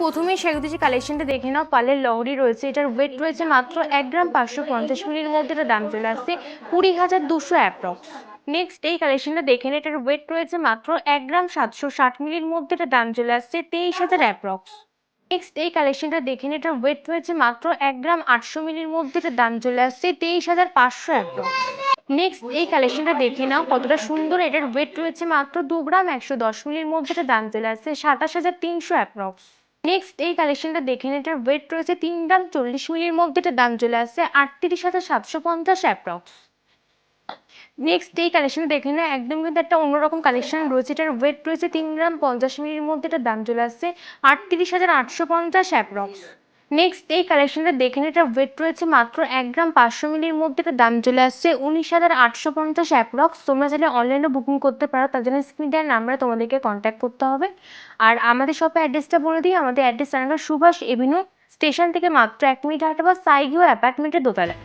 প্রথমেই সেগুলো যে কালেকশনটা দেখে নাও। পালের লহরি রয়েছে, এটার ওয়েট রয়েছে মাত্র এক গ্রাম পাঁচশো পঞ্চাশ মিলির মধ্যে এটা দাম চলে আসছে কুড়ি হাজার দুশো অ্যাপ্রক্স নেক্সট এই কালেকশনটা দেখে নিন এটার ওয়েট রয়েছে মাত্র এক গ্রাম সাতশো ষাট মিলির মধ্যে এটা দাম চলে আসছে তেইশ হাজার অ্যাপ্রক্স নেক্সট এই কালেকশনটা দেখে নিন এটার ওয়েট রয়েছে মাত্র এক গ্রাম আটশো মিলির মধ্যে এটা দাম চলে আসছে তেইশ হাজার পাঁচশো অ্যাপ্রক্স নেক্সট এই কালেকশনটা দেখে নাও, কতটা সুন্দর, এটার ওয়েট রয়েছে মাত্র দু গ্রাম একশো দশ মিলির মধ্যে এটা দাম চলে আসছে সাতাশ হাজার তিনশো অ্যাপ্রক্স নেক্সট এই কালেকশনটা দেখে নিন এটার ওয়েট রয়েছে তিন গ্রাম চল্লিশ মিলির মধ্যে। এটা দাম চলে আসছে আটত্রিশ হাজার সাতশো পঞ্চাশ অ্যাপ্রক্স নেক্সট এই কালেকশন দেখে না একদম কিন্তু একটা অন্যরকম কালেকশন রয়েছে। এটার ওয়েট রয়েছে তিন গ্রাম পঞ্চাশ মিলির মধ্যে। এটার দাম চলে আসছে আটত্রিশ হাজার আটশো পঞ্চাশ অ্যাপ্রক্স নেক্সট এই কালেকশনটা দেখে এটা ওয়েট রয়েছে মাত্র এক গ্রাম পাঁচশো মিলির মধ্যে। এটা দাম চলে আসছে উনিশ হাজার আটশো পঞ্চাশ অ্যাপ্রক্স তোমরা চাইলে অনলাইনে বুকিং করতে পারো। তার জন্য স্ক্রিন দেওয়ার নাম্বারে তোমাদেরকে কন্ট্যাক্ট করতে হবে। আর আমাদের শপে অ্যাড্রেসটা বলে দিই। আমাদের অ্যাড্রেস জানানো সুভাষ এভিনিউ স্টেশন থেকে মাত্র এক মিনিট হাঁটা বা সাইগিও অ্যাপার্টমেন্টের দোতলায়।